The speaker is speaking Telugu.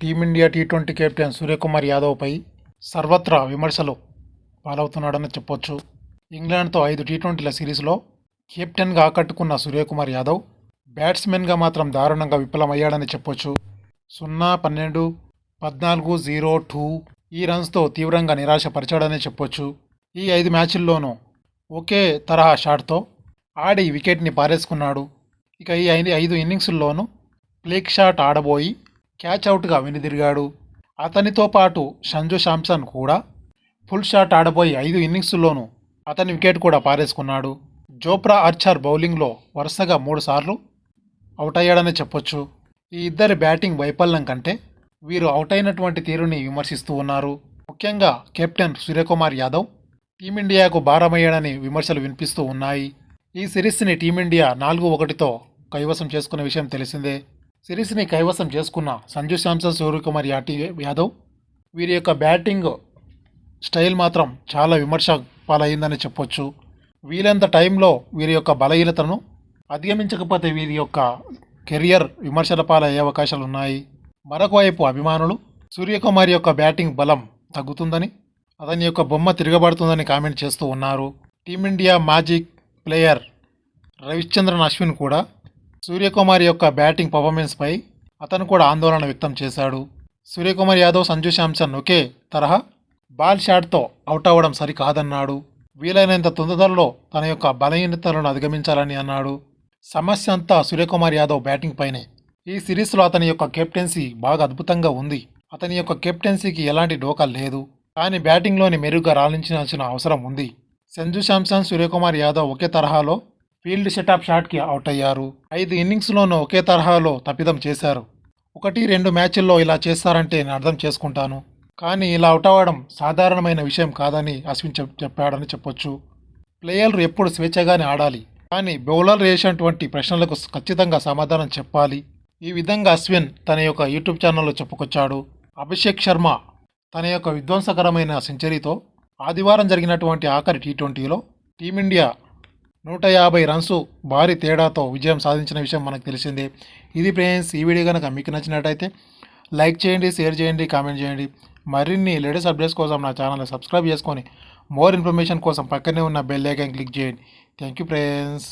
Team India T twenty captain Suryakumar యాదవ్పై సర్వత్రా విమర్శలు పాలవుతున్నాడని చెప్పొచ్చు. ఇంగ్లాండ్తో ఐదు టీ ట్వంటీల సిరీస్లో కెప్టెన్గా ఆకట్టుకున్న సూర్యకుమార్ యాదవ్ బ్యాట్స్మెన్గా మాత్రం దారుణంగా విఫలమయ్యాడని చెప్పొచ్చు. సున్నా పన్నెండు పద్నాలుగు జీరో టూ ఈ రన్స్తో తీవ్రంగా నిరాశపరిచాడని చెప్పొచ్చు. ఈ ఐదు మ్యాచ్ల్లోనూ ఒకే తరహా షాట్తో ఆడి వికెట్ని పారేసుకున్నాడు. ఇక ఈ ఐదు ఐదు ఇన్నింగ్స్ల్లోనూ ప్లేక్ షాట్ ఆడబోయి క్యాచ్ అవుట్గా వెనుదిరిగాడు. అతనితో పాటు సంజు శాంసన్ కూడా ఫుల్ షాట్ ఆడబోయి ఐదు ఇన్నింగ్స్లోనూ అతని వికెట్ కూడా పారేసుకున్నాడు. జోప్రా ఆర్చర్ బౌలింగ్లో వరుసగా మూడుసార్లు అవుట్ అయ్యాడని చెప్పొచ్చు. ఈ ఇద్దరి బ్యాటింగ్ వైఫల్యం కంటే వీరు అవుట్ అయినటువంటి తీరుని విమర్శిస్తూ ఉన్నారు. ముఖ్యంగా కెప్టెన్ సూర్యకుమార్ యాదవ్ టీమిండియాకు భారమయ్యాడని విమర్శలు వినిపిస్తూ ఉన్నాయి. ఈ సిరీస్ని టీమిండియా నాలుగు ఒకటితో కైవసం చేసుకున్న విషయం తెలిసిందే. సిరీస్ని కైవసం చేసుకున్న సంజు శాంసన్ సూర్యకుమార్ యాటి యాదవ్. వీరి యొక్క బ్యాటింగ్ స్టైల్ మాత్రం చాలా విమర్శ పాలయ్యిందని చెప్పొచ్చు. వీలంత టైంలో వీరి యొక్క బలహీనతను అధిగమించకపోతే వీరి యొక్క కెరియర్ విమర్శల పాలయ్యే అవకాశాలు ఉన్నాయి. మరొక వైపు అభిమానులు సూర్యకుమార్ యొక్క బ్యాటింగ్ బలం తగ్గుతుందని అతని యొక్క బొమ్మ తిరగబడుతుందని కామెంట్ చేస్తూ ఉన్నారు. Team India magic player Ravichandran Ashwin కూడా సూర్యకుమార్ యొక్క బ్యాటింగ్ పర్ఫార్మెన్స్పై అతను కూడా ఆందోళన వ్యక్తం చేశాడు. సూర్యకుమార్ యాదవ్ సంజు శాంసన్ ఒకే తరహా బాల్ షాట్తో అవుట్ అవ్వడం సరికాదన్నాడు. వీలైనంత తొందరలో తన యొక్క బలహీనతలను అధిగమించాలని అన్నాడు. సమస్య అంతా సూర్యకుమార్ యాదవ్ బ్యాటింగ్ పైనే. ఈ సిరీస్లో అతని యొక్క కెప్టెన్సీ బాగా అద్భుతంగా ఉంది. అతని యొక్క కెప్టెన్సీకి ఎలాంటి డోకా లేదు. కానీ బ్యాటింగ్లోని మెరుగ్గా రాణించాల్సిన అవసరం ఉంది. సంజు శాంసన్ సూర్యకుమార్ యాదవ్ ఒకే తరహాలో ఫీల్డ్ సెటప్ షాట్కి అవుట్ అయ్యారు. ఐదు ఇన్నింగ్స్లోనూ ఒకే తరహాలో తప్పిదం చేశారు. ఒకటి రెండు మ్యాచ్ల్లో ఇలా చేస్తారంటే నేను అర్థం చేసుకుంటాను. కానీ ఇలా అవుట్ అవ్వడం సాధారణమైన విషయం కాదని అశ్విన్ చెప్ చెప్పాడని చెప్పొచ్చు. ప్లేయర్లు ఎప్పుడు స్వేచ్ఛగానే ఆడాలి. కానీ బౌలర్ వేసినటువంటి ప్రశ్నలకు ఖచ్చితంగా సమాధానం చెప్పాలి. ఈ విధంగా అశ్విన్ తన యొక్క యూట్యూబ్ ఛానల్లో చెప్పుకొచ్చాడు. అభిషేక్ శర్మ తన యొక్క విధ్వంసకరమైన సెంచరీతో ఆదివారం జరిగినటువంటి ఆఖరి టీ ట్వంటీలో టీమిండియా నూట యాభై రన్స్ భారీ తేడాతో విజయం సాధించిన విషయం మనకు తెలిసిందే. ఇది ఫ్రెండ్స్ ఈ వీడియో కనుక మీకు నచ్చినట్టయితే లైక్ చేయండి షేర్ చేయండి కామెంట్ చేయండి. మరిన్ని లేటెస్ట్ అప్డేట్స్ కోసం నా ఛానల్ని సబ్స్క్రైబ్ చేసుకొని మోర్ ఇన్ఫర్మేషన్ కోసం పక్కనే ఉన్న బెల్ ఐకాన్ క్లిక్ చేయండి. Thank you friends.